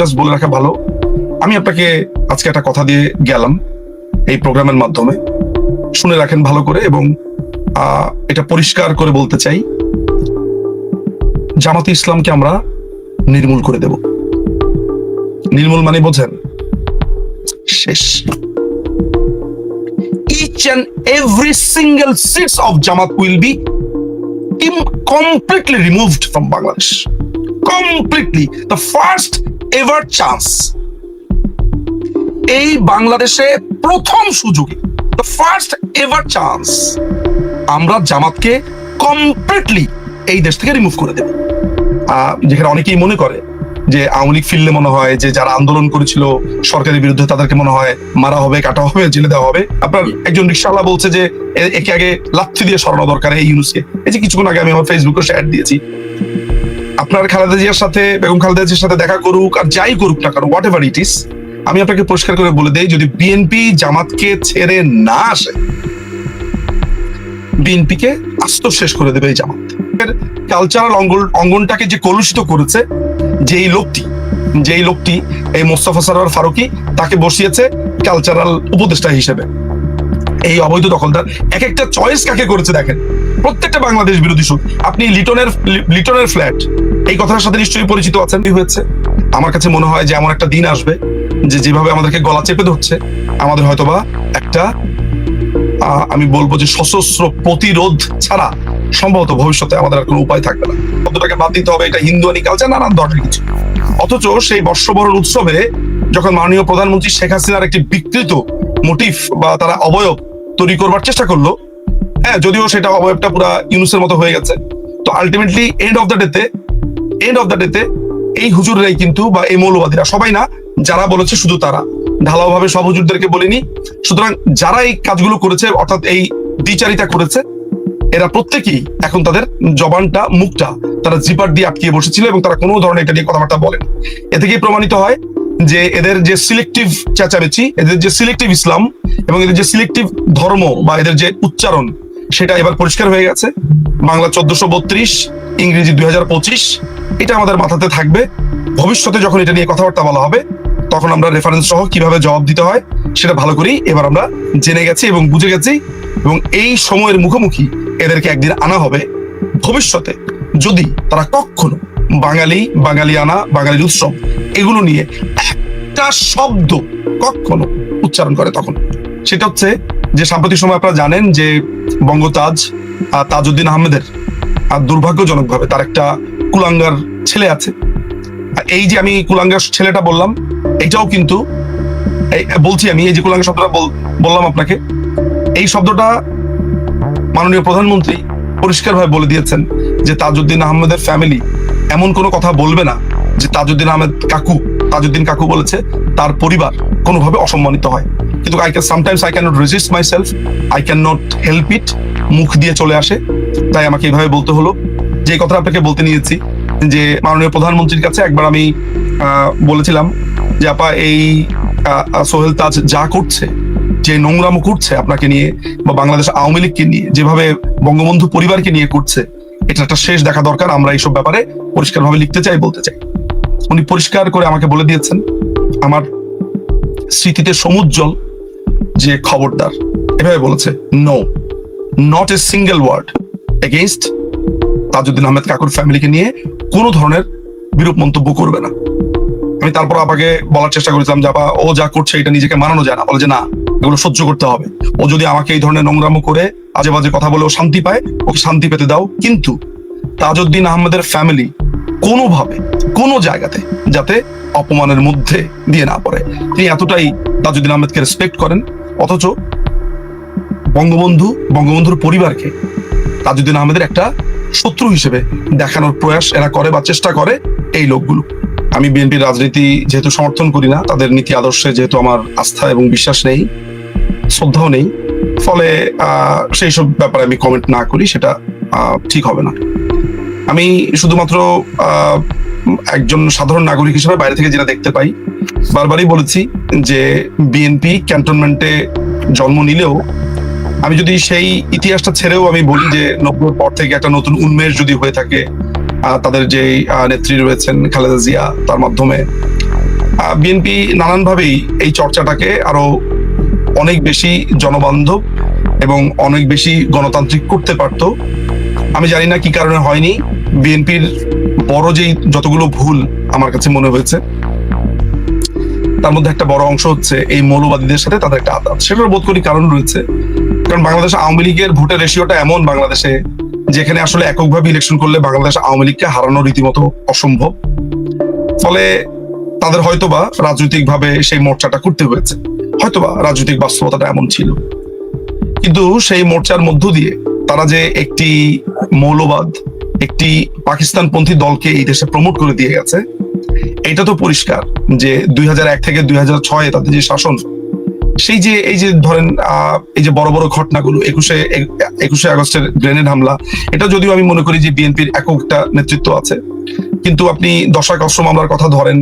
Just বলে রাখা ভালো। আমি আপনাকে আজকে একটা কথা দিয়ে গেলাম এই প্রোগ্রামের মাধ্যমে। শুনে রাখেন ভালো করে এবং এটা পরিষ্কার করে বলতে চাই। জামাতে ইসলামকে আমরা নির্মূল করে দেব। নির্মূল মানে বোঝেন, শেষ। Each and single seats of Jamaat will be im- completely removed from Bangladesh. Completely. The first ever chance. এই বাংলাদেশে প্রথম সুযোগে ফার্স্ট এভার চান্স আমরা জামাতকে কমপ্লিটলি এই দেশ থেকে রিমুভ করে দেব। যেখানে অনেকেই মনে করে যে আওয়ামী লীগ ফিরলে মনে হয় যে যারা আন্দোলন করেছিল সরকারের বিরুদ্ধে তাদেরকে মনে হয় মারা হবে, কাটা হবে, জেলে দেওয়া হবে। আপনার একজন রিক্সাওয়ালা বলছে যে একে আগে লাথি দিয়ে সরানো দরকার এই ইউনুসকে। এই যে কিছুক্ষণ আগে আমি আমার ফেসবুকে শেয়ার দিয়েছি। আপনার খালেদা জিয়ার সাথে, বেগম খালেদা জিয়ার সাথে দেখা করুক আর যাই করুক না কারণ হোয়াট এভার ইট ইস আমি আপনাকে পরিষ্কার করে বলে দেই, যদি বিএনপি জামাতকে ছেড়ে না আসে বিএনপিকে আস্ত শেষ করে দেবে এই জামাত। কালচারাল অঙ্গন অঙ্গনটাকে যে কলুষিত করেছে, যেই লোকটি যেই লোকটি, এই মোস্তফা সরোয়ার ফারুকি, তাকে বসিয়েছে কালচারাল উপদেষ্টা হিসেবে। এই অবৈধ দখলদার এক একটা চয়েস কাকে করেছে দেখেন? প্রত্যেকটা বাংলাদেশ বিরোধী সুর আপনি লিটনের লিটনের ফ্ল্যাট এই কথার সাথে নিশ্চয়ই পরিচিত আছেন। কি হয়েছে? আমার কাছে মনে হয় যে এমন একটা দিন আসবে যে যেভাবে আমাদেরকে গলা চেপে ধরছে আমাদের হয়তোবা একটা আমি বলব যে সশস্ত্র প্রতিরোধ ছাড়া সম্ভবত ভবিষ্যতে আমাদের আর কোনো উপায় থাকবে না। কতটাকে বাদ দিতে হবে এটা হিন্দুয়ানি কালচার নানান ধরনের কিছু। অথচ সেই বর্ষবরণ উৎসবে যখন মাননীয় প্রধানমন্ত্রী শেখ হাসিনার একটি বিকৃত মোটিভ বা তারা অবয়ব তৈরি করবার চেষ্টা করল হ্যাঁ যদিও সেটা অবয়বটা পুরা ইউনুসের মতো হয়ে গেছে তো আলটিমেটলি এন্ড অফ দ্য ডেতে এন্ড অফ দ্য ডেতে এই হুজুররাই কিন্তু বা এই মৌলবাদীরা সবাই না, যারা বলেছে শুধু তারা। ঢালাও ভাবে সব হুজুরদেরকে বলিনি। সুতরাং যারা এই কাজগুলো করেছে, অর্থাৎ এই দ্বিচারিতা করেছে, এরা প্রত্যেকেই এখন তাদের জবানটা, মুখটা তারা জিপার দিয়ে আটকিয়ে বসেছিল এবং তারা কোনো ধরনের এটা নিয়ে কথাবার্তা বলেন। এ থেকেই প্রমাণিত হয় যে এদের যে সিলেক্টিভ চেঁচামেচি, এদের যে সিলেক্টিভ ইসলাম এবং এদের যে সিলেক্টিভ ধর্ম বা এদের যে উচ্চারণ সেটা এবার পরিষ্কার হয়ে গেছে। বাংলা চোদ্দশো বত্রিশ, ইংরেজি দুই হাজার পঁচিশ, এটা আমাদের মাথাতে থাকবে। ভবিষ্যতে যখন এটা নিয়ে কথাবার্তা বলা হবে, তখন আমরা রেফারেন্স সহ কীভাবে জবাব দিতে হয়, সেটা ভালো করেই এবার আমরা জেনে গেছি এবং বুঝে গেছি। এবং এই সময়ের মুখোমুখি এদেরকে একদিন আনা হবে। ভবিষ্যতে যদি তারা কখনো বাঙালি বাঙালি আনা বাঙালির উৎসব, এগুলো নিয়ে একটা শব্দ কখনো উচ্চারণ করে তখন, সেটা হচ্ছে যে সাম্প্রতিক সময় আপনারা জানেন যে বঙ্গতাজ তাজউদ্দিন আহমেদের আর দুর্ভাগ্যজনকভাবে তার একটা কুলাঙ্গার ছেলে আছে। এই যে আমি কুলাঙ্গার ছেলেটা বললাম, এটাও কিন্তু বলছি আমি, এই যে কুলাঙ্গার শব্দটা বল- বললাম আপনাকে, এই শব্দটা মাননীয় প্রধানমন্ত্রী পরিষ্কারভাবে বলে দিয়েছেন যে তাজউদ্দিন আহমেদের ফ্যামিলি এমন কোনো কথা বলবে না যে তাজউদ্দিন আহমেদ কাকু, তাজউদ্দিন কাকু বলেছে তার পরিবার কোনোভাবে অসম্মানিত হয়। কিন্তু I can sometimes I can resist myself I can not help it মুখ দিয়ে চলে আসে। তাই আমাকে এইভাবে বলতে হলো। যে কথা আপনাকে বলতে নিয়েছি, যে মাননীয় প্রধানমন্ত্রীর কাছে একবার আমি বলেছিলাম যে, আপা, এই সোহেল তাজ যা করছে, যে নোংরামো করছে আপনাকে নিয়ে বা বাংলাদেশ আওয়ামী লীগকে নিয়ে, যেভাবে বঙ্গবন্ধু পরিবারকে নিয়ে করছে, এটা একটা শেষ দেখা দরকার। আমরা এইসব ব্যাপারে পরিষ্কারভাবে লিখতে চাই, বলতে চাই। উনি পরিষ্কার করে আমাকে বলে দিয়েছেন, আমার স্মৃতিতে সমুজ্জ্বল যে খবরদার। এভাবে বলেছে no not a single word against Tajuddin Ahmed কাকুর ফ্যামিলিকে নিয়ে কোনো ধরনের বিরূপ মন্তব্য করবে না। আমি তারপর আপাকে বলার চেষ্টা করেছিলাম যে, আপা, ও যা করছে এটা নিজেকে মানানো যায় না। বলে যে, না, এগুলো সহ্য করতে হবে। ও যদি আমাকে এই ধরনের নোংরামো করে আজে বাজে কথা বলে ও শান্তি পায়, ওকে শান্তি পেতে দাও। কিন্তু তাজউদ্দিন আহমেদের ফ্যামিলি কোনোভাবে, কোনো জায়গাতে যাতে অপমানের মধ্যে দিয়ে না পড়ে। তিনি এতটাই তাজউদ্দিন আহমেদকে রেসপেক্ট করেন অথচ বঙ্গবন্ধু, বঙ্গবন্ধুর পরিবারকে তাজউদ্দিন আহমেদের একটা শত্রু হিসেবে দেখানোর প্রয়াস এরা করে বা চেষ্টা করে এই লোকগুলো। আমি বিএনপির রাজনীতি যেহেতু সমর্থন করি না, তাদের নীতি আদর্শে যেহেতু আমার আস্থা এবং বিশ্বাস নেই, শ্রদ্ধাও নেই, ফলে সেই সব ব্যাপারে আমি কমেন্ট না করি, সেটা ঠিক হবে না। আমি শুধুমাত্র একজন সাধারণ নাগরিক হিসেবে বাইরে থেকে যেটা দেখতে পাই বারবারই বলেছি যে বিএনপি ক্যান্টনমেন্টে জন্ম নিলেও আমি যদি সেই ইতিহাসটা ছেড়েও আমি বলি যে নব্বই পর থেকে একটা নতুন উন্মেষ যদি হয়ে থাকে তাদের যে নেত্রী রয়েছেন খালেদা জিয়া, তার মাধ্যমে বিএনপি নানানভাবেই এই চর্চাটাকে আরও অনেক বেশি জনবান্ধব এবং অনেক বেশি গণতান্ত্রিক করতে পারতো। আমি জানি না কি কারণে হয়নি বিএনপির বড় যেই যতগুলো ভুল আমার কাছে মনে হয়েছে তার মধ্যে একটা বড় অংশ হচ্ছে এই মৌলবাদীদের সাথে তাদের একটা আদাত। সেটার বোধ করি কারণ রয়েছে। কারণ বাংলাদেশ আওয়ামী লীগের ভোটের রেশিওটা এমন বাংলাদেশে, যেখানে আসলে এককভাবে ইলেকশন করলে বাংলাদেশ আওয়ামী লীগকে হারানো রীতিমতো অসম্ভব। ফলে তাদের হয়তোবা রাজনৈতিকভাবে সেই মোর্চাটা করতে হয়েছে। হয়তোবা রাজনৈতিক বাস্তবতাটা এমন ছিল। কিন্তু সেই মোর্চার মধ্য দিয়ে তারা যে একটি মৌলবাদ একটি পাকিস্তানপন্থী দলকে এই দেশে প্রমোট করে দিয়ে গেছে। এটা তো পরিষ্কার যে দুই হাজার এক থেকে দুই ছয় তাদের যে শাসন, সেই যে, এই যে ধরেন এই যে বড় বড় ঘটনাগুলো, একুশে একুশে আগস্টের গ্রেনেড হামলা, এটা যদিও আমি মনে করি যে বিএনপির একক একটা নেতৃত্ব আছে, কিন্তু আপনি দশাক অস্ত্র মামলার কথা ধরেন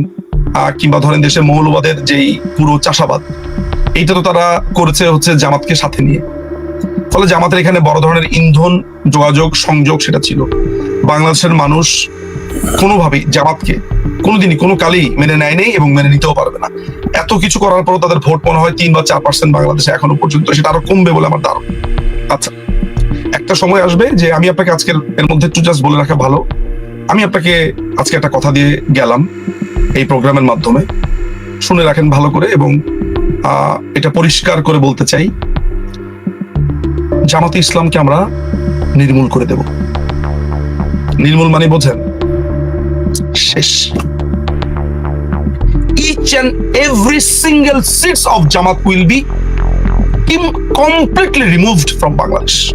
কিংবা ধরেন দেশে মৌলবাদের যেই পুরো চাষাবাদ, এইটা তো তারা করেছে হচ্ছে জামাতকে সাথে নিয়ে। ফলে জামাতের এখানে বড় ধরনের ইন্ধন, যোগাযোগ, সংযোগ সেটা ছিল। বাংলাদেশের মানুষ কোনোভাবেই জামাতকে কোনোদিনই, কোনো কালেই মেনে নেয় নেই এবং মেনে নিতেও পারবে না। এত কিছু করার পরও তাদের ভোট মনে হয় তিন বা চার পার্সেন্ট বাংলাদেশে এখনও পর্যন্ত, সেটা আরও কমবে বলে আমার ধারণা। আচ্ছা একটা সময় আসবে যে আমি আপনাকে আজকের এর মধ্যে একটু জাস্ট বলে রাখা ভালো। আমি আপনাকে আজকে একটা কথা দিয়ে গেলাম এই প্রোগ্রামের মাধ্যমে। শুনে রাখেন ভালো করে এবং এটা পরিষ্কার করে বলতে চাই। জামাতে ইসলামকে আমরা নির্মূল করে দেব। নির্মূল মানে বোঝেন। শেষ। Each and Jamaat will be Kim Bangladesh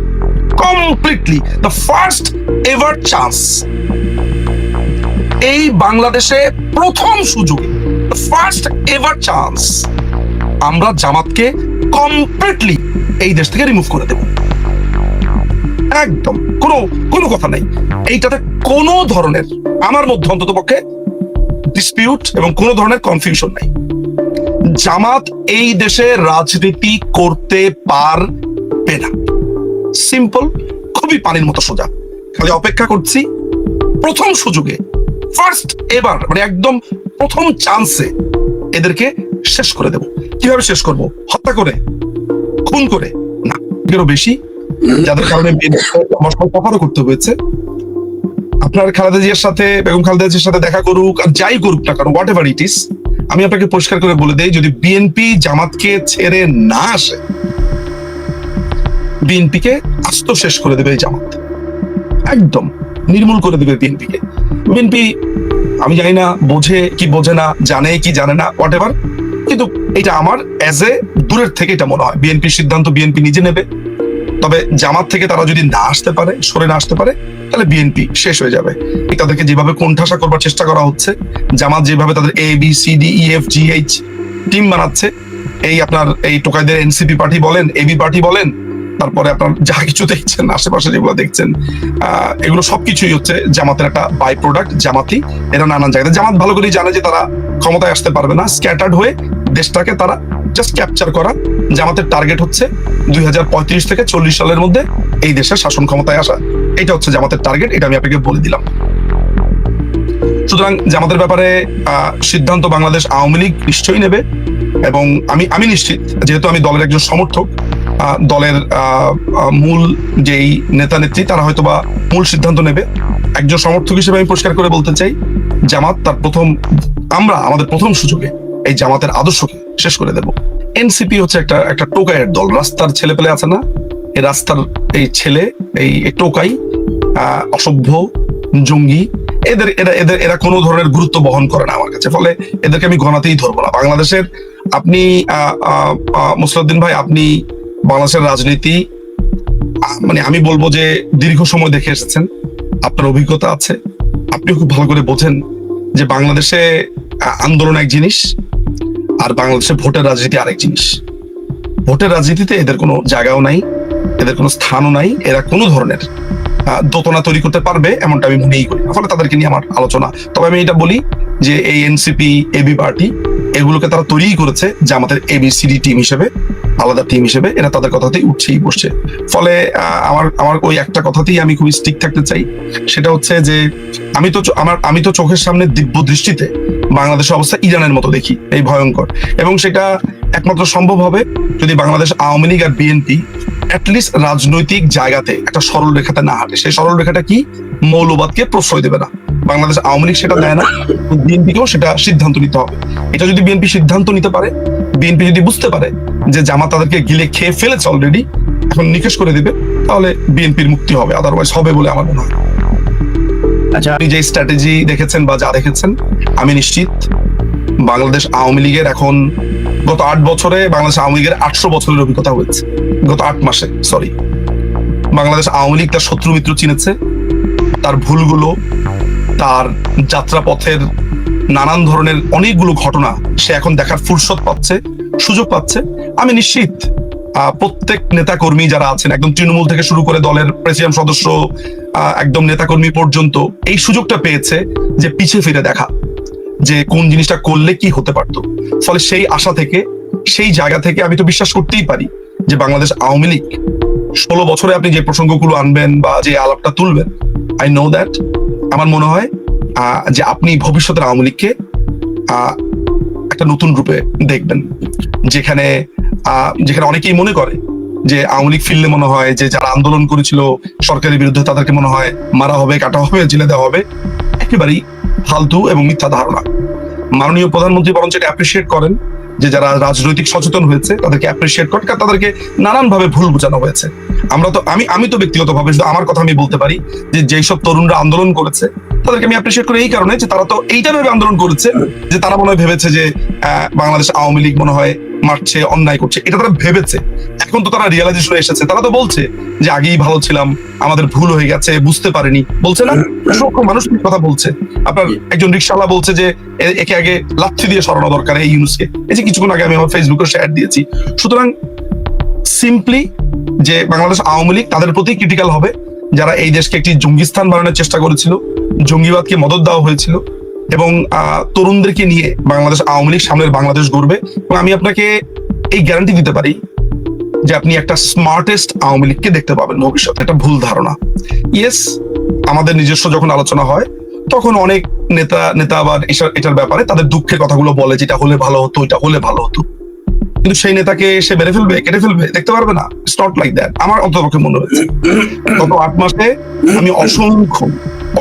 এই বাংলাদেশে প্রথম সুযোগে ফার্স্ট এভার চান্স আমরা জামাতকে কমপ্লিটলি এই দেশ থেকে রিমুভ করে দেব। একদম। কোনো কোনো কথা নাই। এইটাতে কোনো ধরনের আমার মধ্যে অন্তত পক্ষে ডিসপিউট এবং কোনো ধরনের কনফিউশন নাই। জামাত এই দেশে রাজনীতি করতে পারবে না। সিম্পল খুবই পানির মতো সোজা। খালি অপেক্ষা করছি প্রথম সুযোগে। ফার্স্ট এবার মানে একদম প্রথম চান্সে এদেরকে শেষ করে দেব। কীভাবে শেষ করব? হত্যা করে? খুন করে? না। এরও বেশি। যাদের কারণে আমার তফাতও করতে হয়েছে। আপনার খালেদা জিয়ার সাথে, বেগম খালেদা জিয়ার সাথে দেখা করুক আর যাই করুক না কারণ হোয়াট এভার ইট ইস আমি আপনাকে পরিষ্কার করে বলে দেই, যদি বিএনপি জামাতকে ছেড়ে না আসে বিএনপি কে আস্ত শেষ করে দেবে জামাত। একদম নির্মূল করে দেবে বিএনপি কে। বিএনপি আমি জানি না বোঝে কি বোঝে না, জানে কি জানে না হোয়াট এভার কিন্তু এটা আমার অ্যাজ এ দূরের থেকে এটা মনে হয়। বিএনপির সিদ্ধান্ত বিএনপি নিজে নেবে। তবে জামাত থেকে তারা যদি না আসতে পারে, সরে না আসতে পারে তাহলে বিএনপি শেষ হয়ে যাবে। তাদেরকে যেভাবে কোণঠাসা করবার চেষ্টা করা হচ্ছে, জামাত যেভাবে তাদের A B C D F G H team বানাচ্ছে, এই আপনার এই টোকাইদের এনসিপি পার্টি বলেন এবি পার্টি বলেন, তারপরে আপনার যা কিছু দেখছেন, আশেপাশে যেগুলো দেখছেন এগুলো সবকিছুই হচ্ছে জামাতের একটা বাই প্রোডাক্ট জামাতি। এরা নানান জায়গায় জামাত ভালো করেই জানে যে তারা ক্ষমতায় আসতে পারবে না স্ক্যাটার্ড হয়ে দেশটাকে তারা জাস্ট ক্যাপচার করা। জামাতের টার্গেট হচ্ছে দুই হাজার পঁয়ত্রিশ থেকে চল্লিশ সালের মধ্যে এই দেশের শাসন ক্ষমতায় আসা। এটা হচ্ছে জামাতের টার্গেট এটা আমি আপনাকে বলে দিলাম। সুতরাং জামাতের ব্যাপারে সিদ্ধান্ত বাংলাদেশ আওয়ামী লীগ নিশ্চয়ই নেবে এবং আমি আমি নিশ্চিত, যেহেতু আমি দলের একজন সমর্থক দলের মূল যেই নেতা নেত্রী, তারা হয়তো বা মূল সিদ্ধান্ত নেবে। একজন সমর্থক হিসেবে আমি পরিষ্কার করে বলতে চাই, জামাত তার প্রথম, আমরা আমাদের প্রথম সুযোগে এই জামাতের আদর্শকে শেষ করে দেব। এনসিপি হচ্ছে একটা একটা টোকাইয়ের দল, রাস্তার ছেলে পেলে আছে না? এই রাস্তার এই ছেলে, এই টোকাই অসভ্য, জঙ্গি, এদের, এরা এদের, এরা কোনো ধরনের গুরুত্ব বহন করে না আমার কাছে। ফলে এদেরকে আমি গণাতেই ধরবো না। বাংলাদেশের আপনি মুসলাউদ্দিন ভাই, আপনি বাংলাদেশের রাজনীতি মানে আমি বলব যে দীর্ঘ সময় দেখে এসেছেন। আপনার অভিজ্ঞতা আছে। আপনিও খুব ভালো করে বোঝেন যে বাংলাদেশে আন্দোলন এক জিনিস আর বাংলাদেশে ভোটের রাজনীতি আরেক জিনিস। ভোটের রাজনীতিতে এদের কোনো জায়গাও নাই। এদের কোনো স্থানও নাই, এরা কোনো ধরনের দোতনা তৈরি করতে পারবে এমনটা আমি মনেই করি। ফলে তাদেরকে নিয়ে আমার আলোচনা। তবে আমি এটা বলি যে এই এনসিপি এবি পার্টি এগুলোকে তারা তৈরি করেছে যে আমাদের এবিসিডি টিম হিসেবে, আলাদা টিম হিসেবে, এরা তাদের কথাতেই উঠছেই বসছে। ফলে আমার আমার ওই একটা কথাতেই আমি খুবই স্টিক থাকতে চাই। সেটা হচ্ছে যে আমি তো আমার, আমি তো চোখের সামনে দিব্য দৃষ্টিতে বাংলাদেশের অবস্থা ইরানের মতো দেখি, এই ভয়ঙ্কর। এবং সেটা একমাত্র সম্ভব হবে যদি বাংলাদেশ আওয়ামী লীগ আর বিএনপি অ্যাটলিস্ট রাজনৈতিক জায়গাতে একটা সরল রেখাতে না হাঁটে। সেই সরল রেখাটা কি? মৌলবাদকে প্রশ্রয় দেবে না। বাংলাদেশ আওয়ামী লীগ সেটা দেয় না বিএনপিকেও সেটা সিদ্ধান্ত নিতে হবে। এটা যদি বিএনপি সিদ্ধান্ত নিতে পারে বিএনপি যদি বুঝতে পারে যে জামাত তাদেরকে গিলে খেয়ে ফেলেছে অলরেডি এখন নিকেশ করে দিবে তাহলে বিএনপির মুক্তি হবে আদারওয়াইজ হবে বলে আমার মনে হয়। আচ্ছা। আপনি যে স্ট্র্যাটেজি দেখেছেন বা যা দেখেছেন আমি নিশ্চিত বাংলাদেশ আওয়ামী লীগের এখন গত আট বছরে বাংলাদেশ আওয়ামী লীগের আটশো বছরের অভিজ্ঞতা হয়েছে। গত আট মাসে সরি বাংলাদেশ আওয়ামী লীগ তার শত্রু মিত্র চিনেছে। তার ভুলগুলো, তার যাত্রাপথের নানান ধরনের অনেকগুলো ঘটনা সে এখন দেখার ফুরসত পাচ্ছে, সুযোগ পাচ্ছে। আমি নিশ্চিত প্রত্যেক নেতা কর্মী যারা আছেন, একদম তৃণমূল থেকে শুরু করে দলের প্রেসিডেন্ট সদস্য একদম নেতাকর্মী পর্যন্ত, এই সুযোগটা পেয়েছে যে পিছিয়ে ফিরে দেখা। যে কোন জিনিসটা করলে কি হতে পারতো। ফলে সেই আশা থেকে, সেই জায়গা থেকে আমি তো বিশ্বাস করতেই পারি যে বাংলাদেশ আওয়ামী লীগ ষোলো বছরে আপনি যে প্রসঙ্গগুলো আনবেন বা যে আলাপটা তুলবেন আই নো দ্যাট আমার মনে হয় যে আপনি ভবিষ্যতের আওয়ামী লীগকে একটা নতুন রূপে দেখবেন। যেখানে যেখানে অনেকেই মনে করে যে আওয়ামী লীগ ফিরলে মনে হয় যে যারা আন্দোলন করেছিল সরকারের বিরুদ্ধে তাদেরকে মনে হয় মারা হবে, কাটা হবে, জেলে দেওয়া হবে। একেবারেই ফালতু এবং মিথ্যা ধারণা। মাননীয় প্রধানমন্ত্রী বরঞ্চ এটা অ্যাপ্রিসিয়েট করেন যে যারা রাজনৈতিক সচেতন হয়েছে, তাদেরকে অ্যাপ্রিসিয়েট করেন, কারণ তাদেরকে নানান ভাবে ভুল বোঝানো হয়েছে। আমরা তো আমি আমি তো ব্যক্তিগতভাবে শুধু আমার কথা আমি বলতে পারি যে যেই সব তরুণরা আন্দোলন করেছে, তাদেরকে আমি অ্যাপ্রিসিয়েট করি এই কারণে যে তারা তো এইটা ভেবে আন্দোলন করেছে, যে তারা মনে হয় ভেবেছে যে বাংলাদেশ আওয়ামী লীগ মনে হয় মারছে অন্যায় করছে এটা তারা ভেবেছে। এখন তো তারা রিয়েলাইজেশনে এসেছে। তারা তো বলছে যে আগেই ভালো ছিলাম আমাদের ভুল হয়ে গেছে বুঝতে পারিনি। বলছে না? অসংখ্য মানুষ কথা বলছে। আপনার একজন রিক্সাওয়ালা বলছে যে একে আগে লাথি দিয়ে সরানো দরকার এই ইউনুসকে। এই যে কিছুক্ষণ আগে আমি আমার ফেসবুকে শেয়ার দিয়েছি। সুতরাং সিম্পলি যে বাংলাদেশ আওয়ামী লীগ তাদের প্রতি ক্রিটিক্যাল হবে। যারা এই দেশকে একটি জঙ্গিস্তান বানানোর চেষ্টা করেছিল জঙ্গিবাদকে মদত দেওয়া হয়েছিল এবং তরুণদেরকে নিয়ে বাংলাদেশ, আওয়ামী লীগ সামনের বাংলাদেশ গড়বে। এবং আমি আপনাকে এই গ্যারান্টি দিতে পারি যে আপনি একটা স্মার্টেস্ট আওয়ামী লীগকে দেখতে পাবেন ভবিষ্যতে। একটা ভুল ধারণা। ইয়েস আমাদের নিজস্ব যখন আলোচনা হয়, তখন অনেক নেতা নেতা আবার এটার ব্যাপারে তাদের দুঃখের কথাগুলো বলে যেটা হলে ভালো হতো, এটা হলে ভালো হতো। কিন্তু সেই নেতাকে সে মেরে ফেলবে, কেটে ফেলবে, দেখতে পারবে না। নট লাইক দ্যাট আমার অন্তপক্ষে মনে হয়েছে। গত আট মাসে আমি অসংখ্য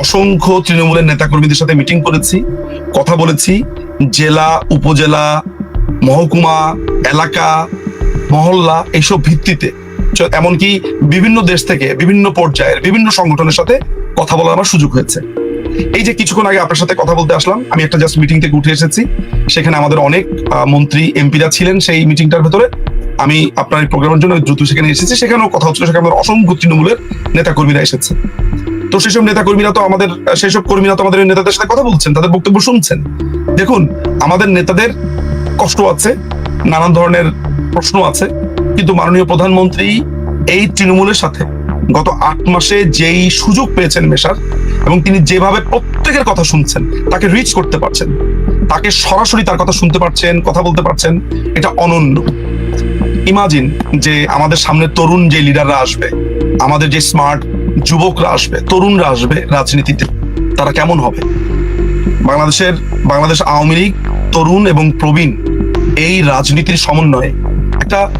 অসংখ্য তৃণমূলের নেতাকর্মীদের সাথে মিটিং করেছি, কথা বলেছি। জেলা, উপজেলা, মহকুমা, এলাকা, মহল্লা, এইসব ভিত্তিতে। এমনকি বিভিন্ন দেশ থেকে, বিভিন্ন পর্যায়ের, বিভিন্ন সংগঠনের সাথে কথা বলার আমার সুযোগ হয়েছে। এই যে কিছুক্ষণ আগে আপনার সাথে কথা বলতে আসলাম, আমি একটা জাস্ট মিটিং থেকে উঠে এসেছি। সেখানে আমাদের অনেক মন্ত্রী, এমপিরা ছিলেন সেই মিটিংটার ভেতরে। আমি আপনার এই প্রোগ্রামের জন্য দ্রুত সেখানে এসেছি। সেখানেও কথা হচ্ছিল, সেখানে আমাদের অসংখ্য তৃণমূলের নেতা কর্মীরা এসেছে। তো সেসব নেতা কর্মীরা তো আমাদের, সেসব কর্মীরা তো আমাদের নেতাদের সাথে কথা বলছেন, তাদের বক্তব্য শুনছেন। দেখুন, আমাদের নেতাদের কষ্ট আছে, নানান ধরনের প্রশ্ন আছে, কিন্তু মাননীয় প্রধানমন্ত্রী এই তৃণমূলের সাথে গত আট মাসে যেই সুযোগ পেয়েছেন মেশার এবং তিনি যেভাবে প্রত্যেকের কথা শুনছেন, তাকে রিচ করতে পারছেন, তাকে সরাসরি তার কথা শুনতে পারছেন, কথা বলতে পারছেন, এটা অনন্য। ইমাজিন যে আমাদের সামনে তরুণ যে লিডাররা আসবে, আমাদের যে স্মার্ট যুবকরা আসবে, তরুণরা আসবে রাজনীতিতে। তারা কেমন হবে? বাংলাদেশের, বাংলাদেশ আওয়ামী লীগ, তরুণ এবং প্রবীণ এই রাজনীতির সমন্বয়ে একটা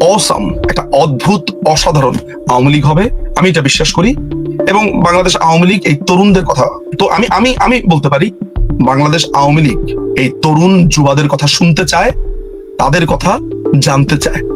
অসাম একটা অদ্ভুত, অসাধারণ আওয়ামী লীগ হবে, আমি এটা বিশ্বাস করি। এবং বাংলাদেশ আওয়ামী লীগ এই তরুণদের কথা, তো আমি আমি আমি বলতে পারি, বাংলাদেশ আওয়ামী লীগ এই তরুণ যুবাদের কথা শুনতে চায়, তাদের কথা জানতে চায়।